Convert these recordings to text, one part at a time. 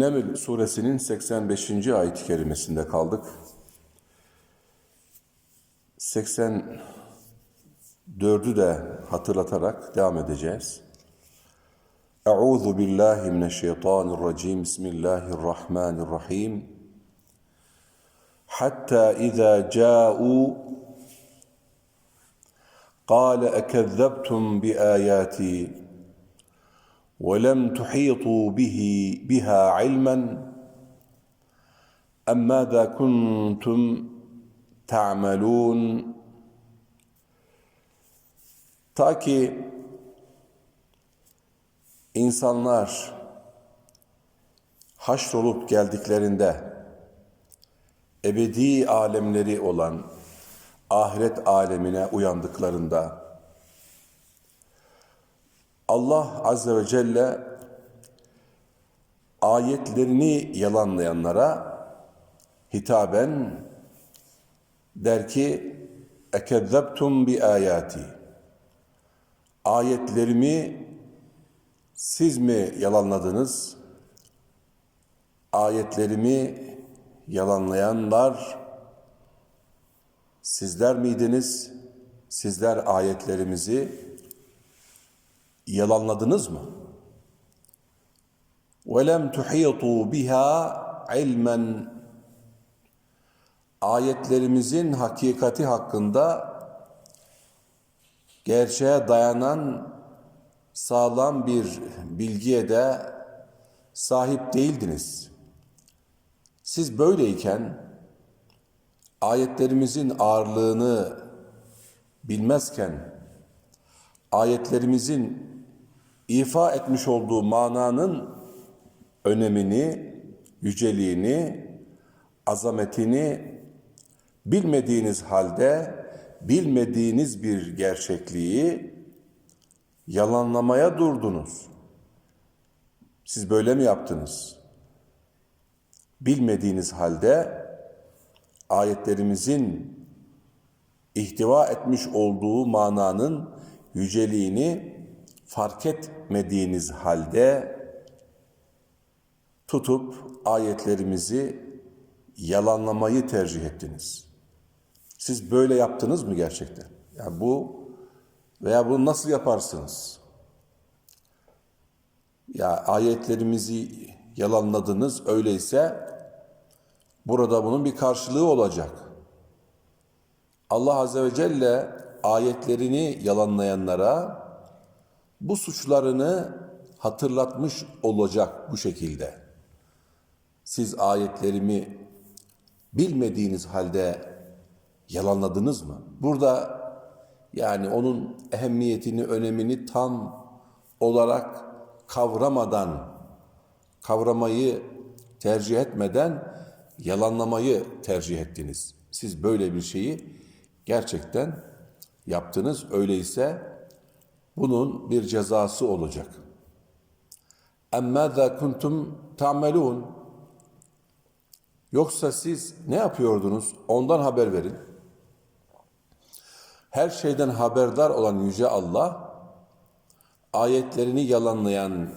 Neml suresinin 85. ayet-i kerimesinde kaldık. 84'ü de hatırlatarak devam edeceğiz. Euzu billahi mineşşeytanirracim. Bismillahirrahmanirrahim. حتى إذا جاءوا قال أكذبتم بآياتي ولم تحيطوا به بها علما أم ماذا كنتم تعملون Ta ki insanlar haşrolup geldiklerinde ebedi alemleri olan ahiret alemine uyandıklarında Allah Azze ve Celle ayetlerini yalanlayanlara hitaben der ki ekezzebtum bi ayati ayetlerimi siz mi yalanladınız ayetlerimi yalanlayanlar sizler miydiniz? Sizler ayetlerimizi yalanladınız mı? وَلَمْ تُحِيطُوا بِهَا عِلْمًا Ayetlerimizin hakikati hakkında gerçeğe dayanan sağlam bir bilgiye de sahip değildiniz.'' Siz böyleyken ayetlerimizin ağırlığını bilmezken ayetlerimizin ifa etmiş olduğu mananın önemini, yüceliğini, azametini bilmediğiniz halde bilmediğiniz bir gerçekliği yalanlamaya durdunuz. Siz böyle mi yaptınız?'' bilmediğiniz halde ayetlerimizin ihtiva etmiş olduğu mananın yüceliğini fark etmediğiniz halde tutup ayetlerimizi yalanlamayı tercih ettiniz. Siz böyle yaptınız mı gerçekten? Yani bu veya bunu nasıl yaparsınız? Ya ayetlerimizi yalanladınız öyleyse Burada bunun bir karşılığı olacak. Allah Azze ve Celle ayetlerini yalanlayanlara bu suçlarını hatırlatmış olacak bu şekilde. Siz ayetlerimi bilmediğiniz halde yalanladınız mı? Burada yani onun ehemmiyetini, önemini tam olarak kavramadan, kavramayı tercih etmeden yalanlamayı tercih ettiniz. Siz böyle bir şeyi gerçekten yaptınız. Öyleyse bunun bir cezası olacak. Emmâzâ kuntum ta'melûn Yoksa siz ne yapıyordunuz? Ondan haber verin. Her şeyden haberdar olan Yüce Allah, ayetlerini yalanlayan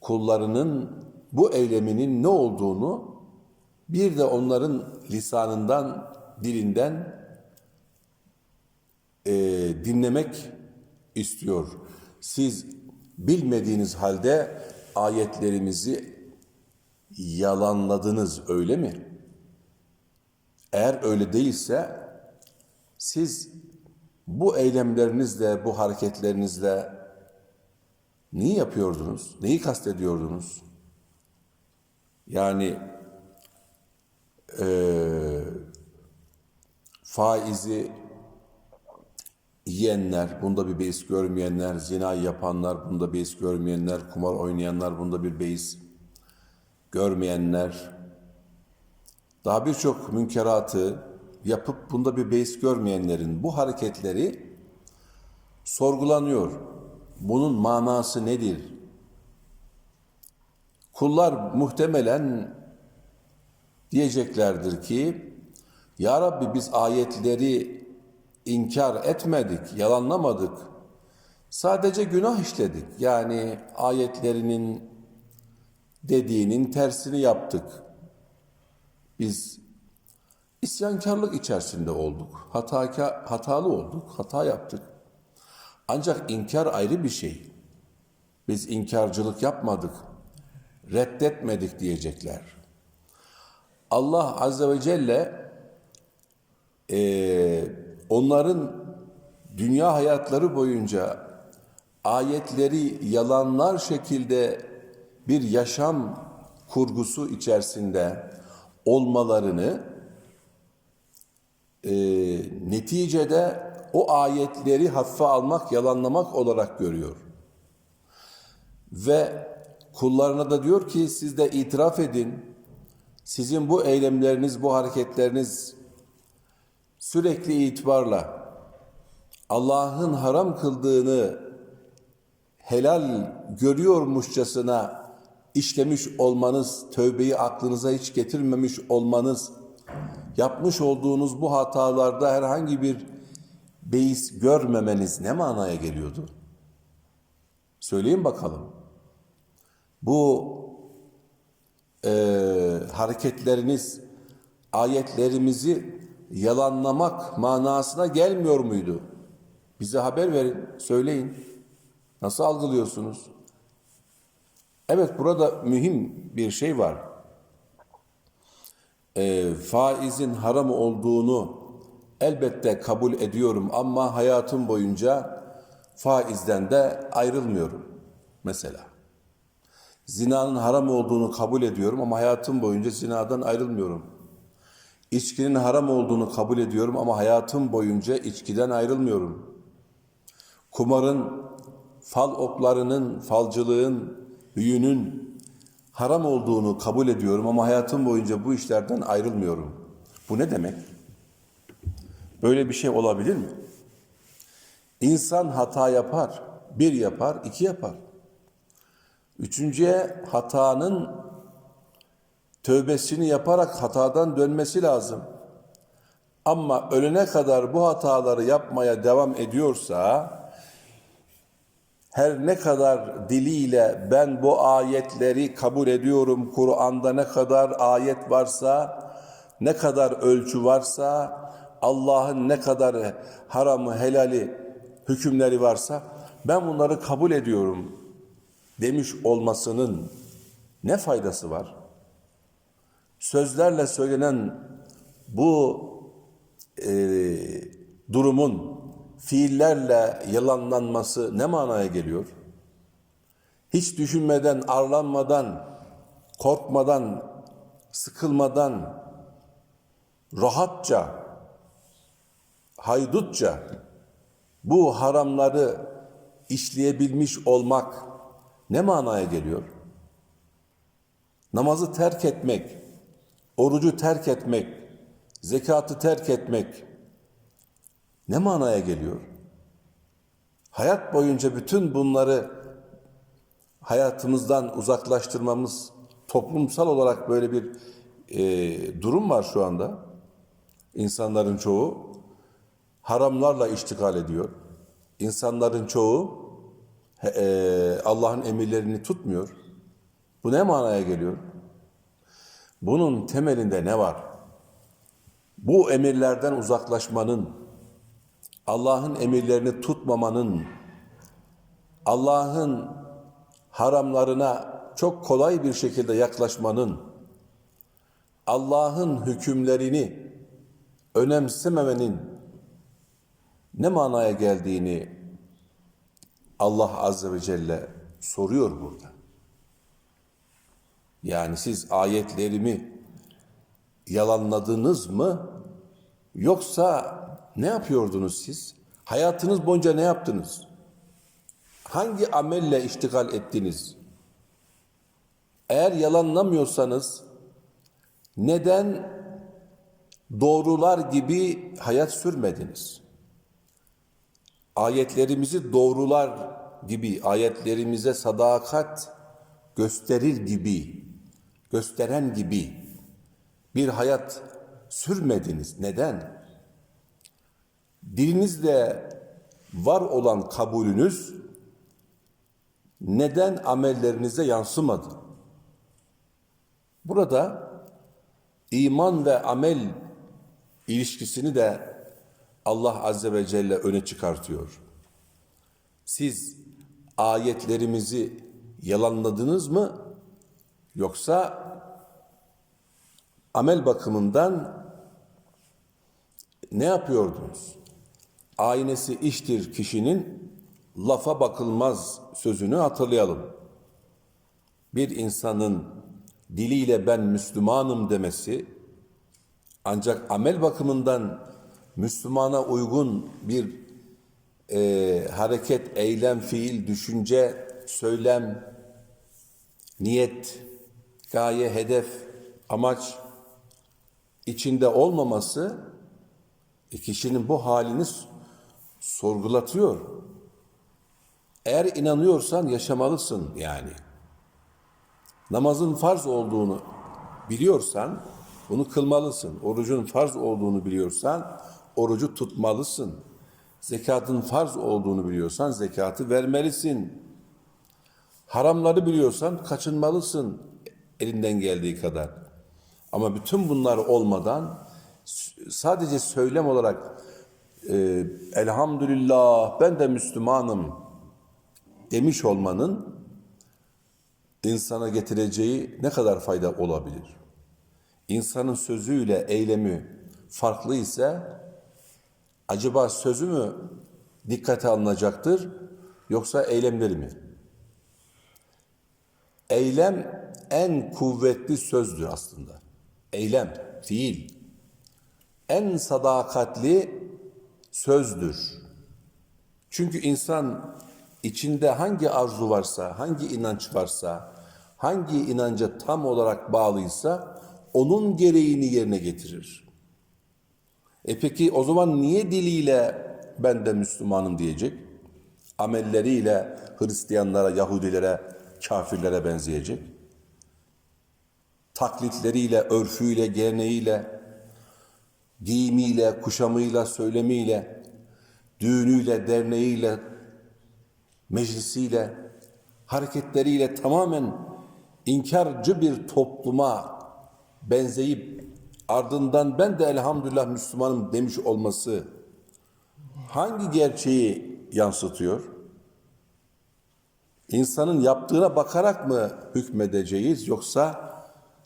kullarının bu eyleminin ne olduğunu bir de onların lisanından, dilinden e, dinlemek istiyor. Siz bilmediğiniz halde ayetlerimizi yalanladınız öyle mi? Eğer öyle değilse siz bu eylemlerinizle, bu hareketlerinizle neyi yapıyordunuz? Neyi kastediyordunuz? Yani e, faizi yiyenler, bunda bir beis görmeyenler, zina yapanlar, bunda beis görmeyenler, kumar oynayanlar, bunda bir beis görmeyenler, daha birçok münkeratı yapıp bunda bir beis görmeyenlerin bu hareketleri sorgulanıyor. Bunun manası nedir? Kullar muhtemelen diyeceklerdir ki Ya Rabbi biz ayetleri inkar etmedik, yalanlamadık. Sadece günah işledik. Yani ayetlerinin dediğinin tersini yaptık. Biz isyankarlık içerisinde olduk. Hataka, hatalı olduk, hata yaptık. Ancak inkar ayrı bir şey. Biz inkarcılık yapmadık, reddetmedik diyecekler. Allah Azze ve Celle eee, onların dünya hayatları boyunca ayetleri yalanlar şekilde bir yaşam kurgusu içerisinde olmalarını eee, neticede o ayetleri hafife almak, yalanlamak olarak görüyor. Ve kullarına da diyor ki siz de itiraf edin. Sizin bu eylemleriniz, bu hareketleriniz sürekli itibarla Allah'ın haram kıldığını helal görüyormuşçasına işlemiş olmanız, tövbeyi aklınıza hiç getirmemiş olmanız, yapmış olduğunuz bu hatalarda herhangi bir beis görmemeniz ne manaya geliyordu? Söyleyin bakalım. Bu eee, hareketleriniz ayetlerimizi yalanlamak manasına gelmiyor muydu? Bize haber verin, söyleyin. Nasıl algılıyorsunuz? Evet burada mühim bir şey var. Eee, faizin haram olduğunu elbette kabul ediyorum ama hayatım boyunca faizden de ayrılmıyorum mesela. Zinanın haram olduğunu kabul ediyorum ama hayatım boyunca zinadan ayrılmıyorum. İçkinin haram olduğunu kabul ediyorum ama hayatım boyunca içkiden ayrılmıyorum. Kumarın, fal oklarının, falcılığın, büyünün haram olduğunu kabul ediyorum ama hayatım boyunca bu işlerden ayrılmıyorum. Bu ne demek? Böyle bir şey olabilir mi? İnsan hata yapar. Bir yapar, iki yapar. Üçüncüye hatanın tövbesini yaparak hatadan dönmesi lazım. Ama ölene kadar bu hataları yapmaya devam ediyorsa her ne kadar diliyle ben bu ayetleri kabul ediyorum, Kur'an'da ne kadar ayet varsa, ne kadar ölçü varsa, Allah'ın ne kadar haramı, helali, hükümleri varsa ben bunları kabul ediyorum demiş olmasının ne faydası var? Sözlerle söylenen bu e, durumun fiillerle yalanlanması ne manaya geliyor? Hiç düşünmeden, arlanmadan, korkmadan, sıkılmadan, rahatça, haydutça bu haramları işleyebilmiş olmak ne manaya geliyor? Namazı terk etmek, orucu terk etmek, zekatı terk etmek ne manaya geliyor? Hayat boyunca bütün bunları hayatımızdan uzaklaştırmamız, toplumsal olarak böyle bir e, durum var şu anda. İnsanların çoğu haramlarla iştigal ediyor. İnsanların çoğu e, Allah'ın emirlerini tutmuyor. Bu ne manaya geliyor? Bunun temelinde ne var? Bu emirlerden uzaklaşmanın, Allah'ın emirlerini tutmamanın, Allah'ın haramlarına çok kolay bir şekilde yaklaşmanın, Allah'ın hükümlerini önemsememenin ne manaya geldiğini Allah Azze ve Celle soruyor burada. Yani siz ayetlerimi yalanladınız mı? Yoksa ne yapıyordunuz siz? Hayatınız boyunca ne yaptınız? Hangi amelle iştigal ettiniz? Eğer yalanlamıyorsanız neden doğrular gibi hayat sürmediniz? Ayetlerimizi doğrular gibi, ayetlerimize sadakat gösterir gibi, gösteren gibi bir hayat sürmediniz. Neden? Dilinizle var olan kabulünüz neden amellerinize yansımadı? Burada iman ve amel ilişkisini de Allah Azze ve Celle öne çıkartıyor. Siz ayetlerimizi yalanladınız mı? Yoksa amel bakımından ne yapıyordunuz? Aynesi iştir kişinin lafa bakılmaz sözünü hatırlayalım. Bir insanın diliyle ben Müslümanım demesi ancak amel bakımından Müslümana uygun bir e, hareket, eylem, fiil, düşünce, söylem, niyet, gaye, hedef, amaç içinde olmaması e, kişinin bu halini sorgulatıyor. Eğer inanıyorsan yaşamalısın yani. Namazın farz olduğunu biliyorsan bunu kılmalısın. Orucun farz olduğunu biliyorsan orucu tutmalısın. Zekatın farz olduğunu biliyorsan zekatı vermelisin. Haramları biliyorsan kaçınmalısın elinden geldiği kadar. Ama bütün bunlar olmadan sadece söylem olarak e, elhamdülillah ben de Müslümanım demiş olmanın insana getireceği ne kadar fayda olabilir? İnsanın sözüyle eylemi farklı ise acaba sözü mü dikkate alınacaktır yoksa eylemleri mi? Eylem en kuvvetli sözdür aslında. Eylem, fiil. En sadakatli sözdür. Çünkü insan içinde hangi arzu varsa, hangi inanç varsa, hangi inanca tam olarak bağlıysa onun gereğini yerine getirir. E peki o zaman niye diliyle ben de Müslümanım diyecek? Amelleriyle Hristiyanlara, Yahudilere, kafirlere benzeyecek. Taklitleriyle, örfüyle, geleneğiyle, giyimiyle, kuşamıyla, söylemiyle, düğünüyle, derneğiyle, meclisiyle, hareketleriyle tamamen inkarcı bir topluma benzeyip ardından ben de elhamdülillah Müslümanım demiş olması hangi gerçeği yansıtıyor? İnsanın yaptığına bakarak mı hükmedeceğiz yoksa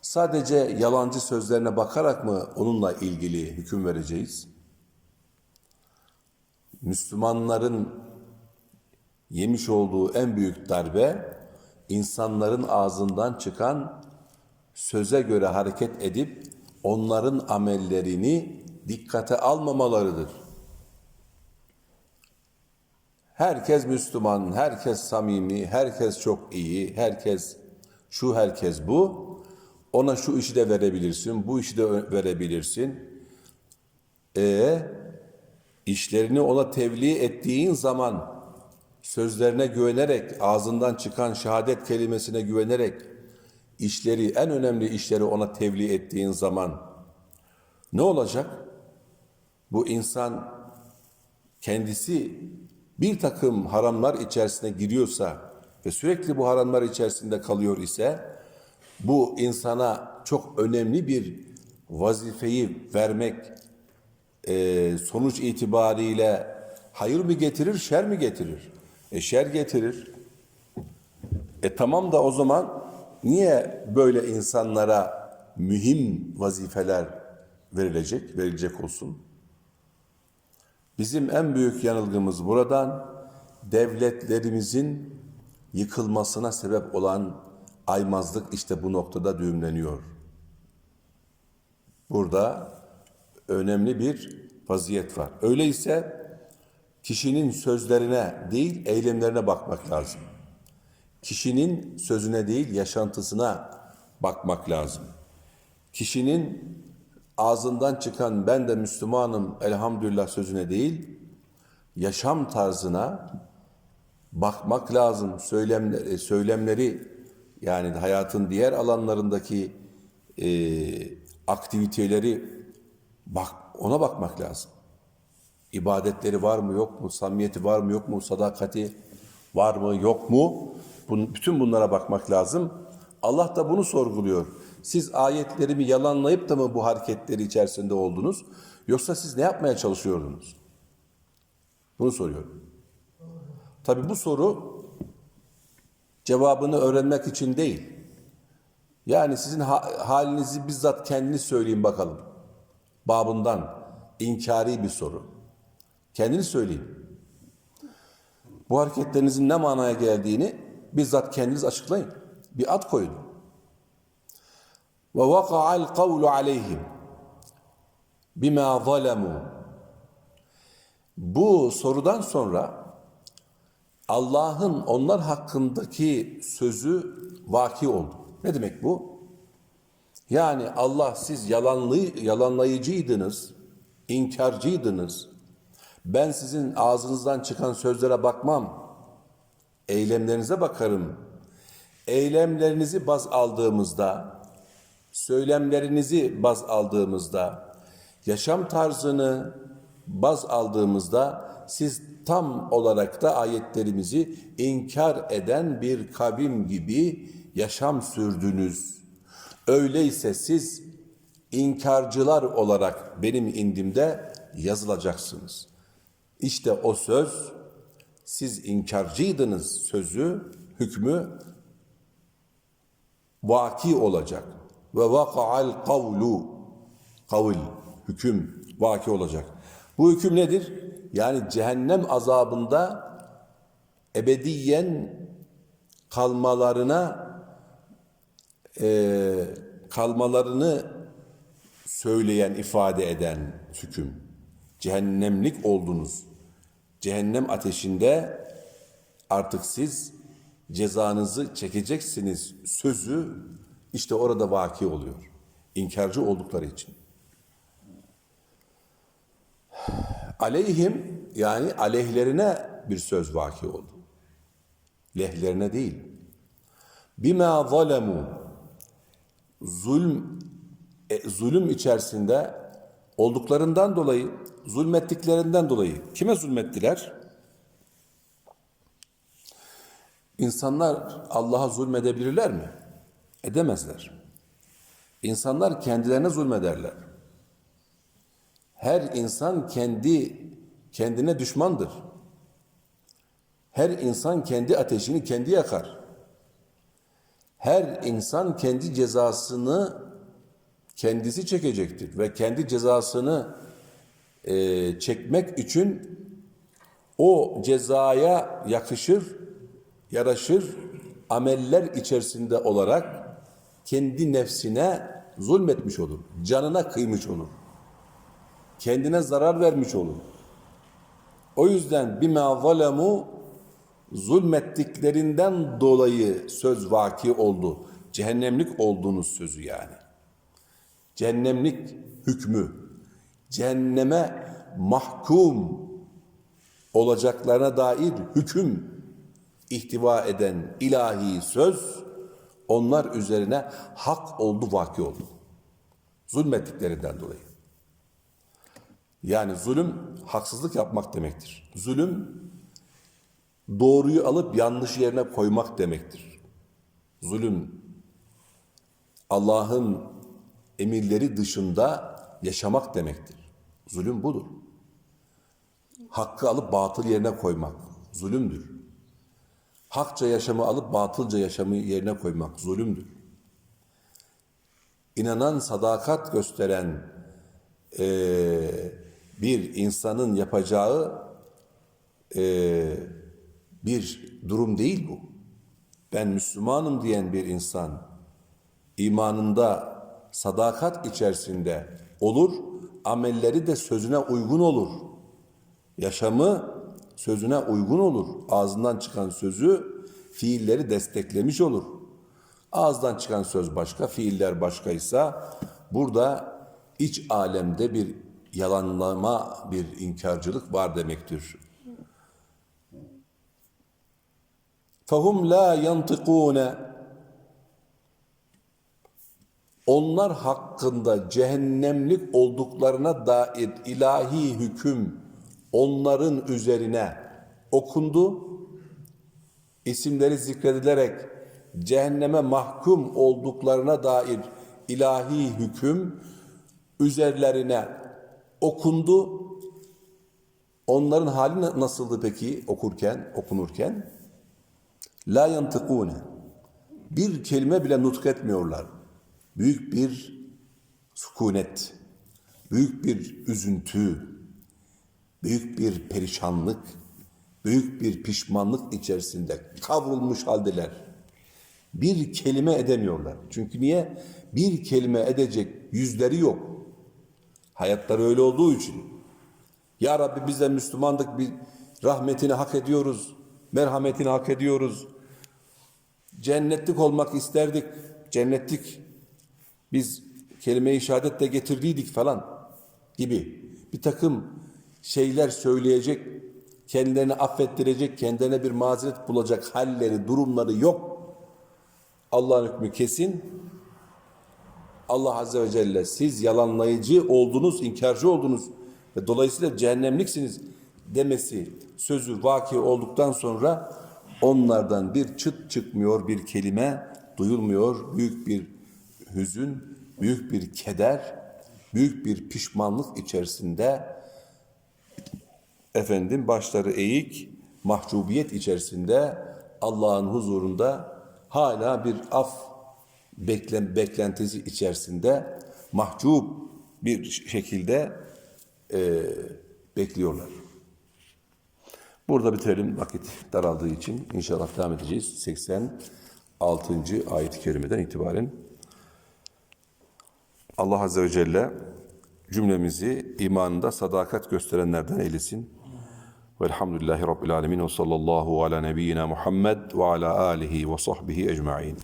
sadece yalancı sözlerine bakarak mı onunla ilgili hüküm vereceğiz? Müslümanların yemiş olduğu en büyük darbe insanların ağzından çıkan söze göre hareket edip onların amellerini dikkate almamalarıdır. Herkes Müslüman, herkes samimi, herkes çok iyi, herkes şu, herkes bu. Ona şu işi de verebilirsin, bu işi de verebilirsin. E işlerini ona tebliğ ettiğin zaman sözlerine güvenerek, ağzından çıkan şehadet kelimesine güvenerek işleri, en önemli işleri ona tebliğ ettiğin zaman ne olacak? Bu insan kendisi bir takım haramlar içerisine giriyorsa ve sürekli bu haramlar içerisinde kalıyor ise bu insana çok önemli bir vazifeyi vermek e, sonuç itibariyle hayır mı getirir, şer mi getirir? E şer getirir. E tamam da o zaman niye böyle insanlara mühim vazifeler verilecek, verilecek olsun? Bizim en büyük yanılgımız buradan devletlerimizin yıkılmasına sebep olan aymazlık işte bu noktada düğümleniyor. Burada önemli bir vaziyet var. Öyleyse kişinin sözlerine değil eylemlerine bakmak lazım. Kişinin sözüne değil yaşantısına bakmak lazım. Kişinin ağzından çıkan ben de Müslümanım elhamdülillah sözüne değil, yaşam tarzına bakmak lazım. Söylemleri, söylemleri yani hayatın diğer alanlarındaki e, aktiviteleri bak ona bakmak lazım. İbadetleri var mı yok mu? Samimiyeti var mı yok mu? Sadakati var mı yok mu? Bun, bütün bunlara bakmak lazım. Allah da bunu sorguluyor. Siz ayetlerimi yalanlayıp da mı bu hareketleri içerisinde oldunuz? Yoksa siz ne yapmaya çalışıyordunuz? Bunu soruyorum. Tabi bu soru cevabını öğrenmek için değil. Yani sizin ha- halinizi bizzat kendiniz söyleyin bakalım. Babından inkari bir soru. Kendiniz söyleyin. Bu hareketlerinizin ne manaya geldiğini bizzat kendiniz açıklayın. Bir ad koyun. Ve vaka'al kavlu aleyhim bima zalemu. Bu sorudan sonra Allah'ın onlar hakkındaki sözü vaki oldu. Ne demek bu? Yani Allah siz yalanlı, yalanlayıcıydınız, inkarcıydınız. Ben sizin ağzınızdan çıkan sözlere bakmam. Eylemlerinize bakarım. Eylemlerinizi baz aldığımızda, söylemlerinizi baz aldığımızda, yaşam tarzını baz aldığımızda siz tam olarak da ayetlerimizi inkar eden bir kavim gibi yaşam sürdünüz. Öyleyse siz inkarcılar olarak benim indimde yazılacaksınız. İşte o söz siz inkarcıydınız sözü, hükmü vaki olacak. Ve vaka'al kavlu kavl, hüküm vaki olacak. Bu hüküm nedir? Yani cehennem azabında ebediyen kalmalarına e, kalmalarını söyleyen, ifade eden hüküm. Cehennemlik oldunuz. Cehennem ateşinde artık siz cezanızı çekeceksiniz sözü işte orada vaki oluyor. İnkarcı oldukları için. Aleyhim yani aleyhlerine bir söz vaki oldu. Lehlerine değil. Bima zalemu zulm e, zulüm içerisinde olduklarından dolayı zulmettiklerinden dolayı kime zulmettiler? İnsanlar Allah'a zulmedebilirler mi? Edemezler. İnsanlar kendilerine zulmederler. Her insan kendi kendine düşmandır. Her insan kendi ateşini kendi yakar. Her insan kendi cezasını kendisi çekecektir ve kendi cezasını e, çekmek için o cezaya yakışır, yaraşır ameller içerisinde olarak kendi nefsine zulmetmiş olur, canına kıymış olur kendine zarar vermiş olur. O yüzden bima zalemu zulmettiklerinden dolayı söz vaki oldu. Cehennemlik olduğunuz sözü yani. Cehennemlik hükmü. Cehenneme mahkum olacaklarına dair hüküm ihtiva eden ilahi söz onlar üzerine hak oldu, vaki oldu. Zulmettiklerinden dolayı. Yani zulüm haksızlık yapmak demektir. Zulüm doğruyu alıp yanlış yerine koymak demektir. Zulüm Allah'ın emirleri dışında yaşamak demektir. Zulüm budur. Hakkı alıp batıl yerine koymak zulümdür. Hakça yaşamı alıp batılca yaşamı yerine koymak zulümdür. İnanan, sadakat gösteren eee bir insanın yapacağı e, bir durum değil bu. Ben Müslümanım diyen bir insan imanında sadakat içerisinde olur, amelleri de sözüne uygun olur. Yaşamı sözüne uygun olur. Ağzından çıkan sözü fiilleri desteklemiş olur. Ağızdan çıkan söz başka, fiiller başkaysa burada iç alemde bir yalanlama bir inkarcılık var demektir. Fahum la yantıkune Onlar hakkında cehennemlik olduklarına dair ilahi hüküm onların üzerine okundu. İsimleri zikredilerek cehenneme mahkum olduklarına dair ilahi hüküm üzerlerine okundu. Onların hali na- nasıldı peki okurken, okunurken? La yantıkune. Bir kelime bile nutk etmiyorlar. Büyük bir sükunet, büyük bir üzüntü, büyük bir perişanlık, büyük bir pişmanlık içerisinde kavrulmuş haldeler. Bir kelime edemiyorlar. Çünkü niye? Bir kelime edecek yüzleri yok. Hayatları öyle olduğu için. Ya Rabbi biz de Müslümandık, bir rahmetini hak ediyoruz, merhametini hak ediyoruz. Cennetlik olmak isterdik, cennetlik biz kelime-i şehadet de getirdiydik falan gibi bir takım şeyler söyleyecek, kendilerini affettirecek, kendilerine bir mazeret bulacak halleri, durumları yok. Allah'ın hükmü kesin. Allah Azze ve Celle siz yalanlayıcı oldunuz, inkarcı oldunuz ve dolayısıyla cehennemliksiniz demesi sözü vaki olduktan sonra onlardan bir çıt çıkmıyor, bir kelime duyulmuyor. Büyük bir hüzün, büyük bir keder, büyük bir pişmanlık içerisinde efendim başları eğik, mahcubiyet içerisinde Allah'ın huzurunda hala bir af beklen, beklentisi içerisinde mahcup bir şekilde e, bekliyorlar. Burada bitirelim vakit daraldığı için inşallah devam edeceğiz. 86. ayet-i kerimeden itibaren Allah Azze ve Celle cümlemizi imanında sadakat gösterenlerden eylesin. Velhamdülillahi Rabbil Alemin ve sallallahu ala nebiyyina Muhammed ve ala alihi ve sahbihi ecma'in.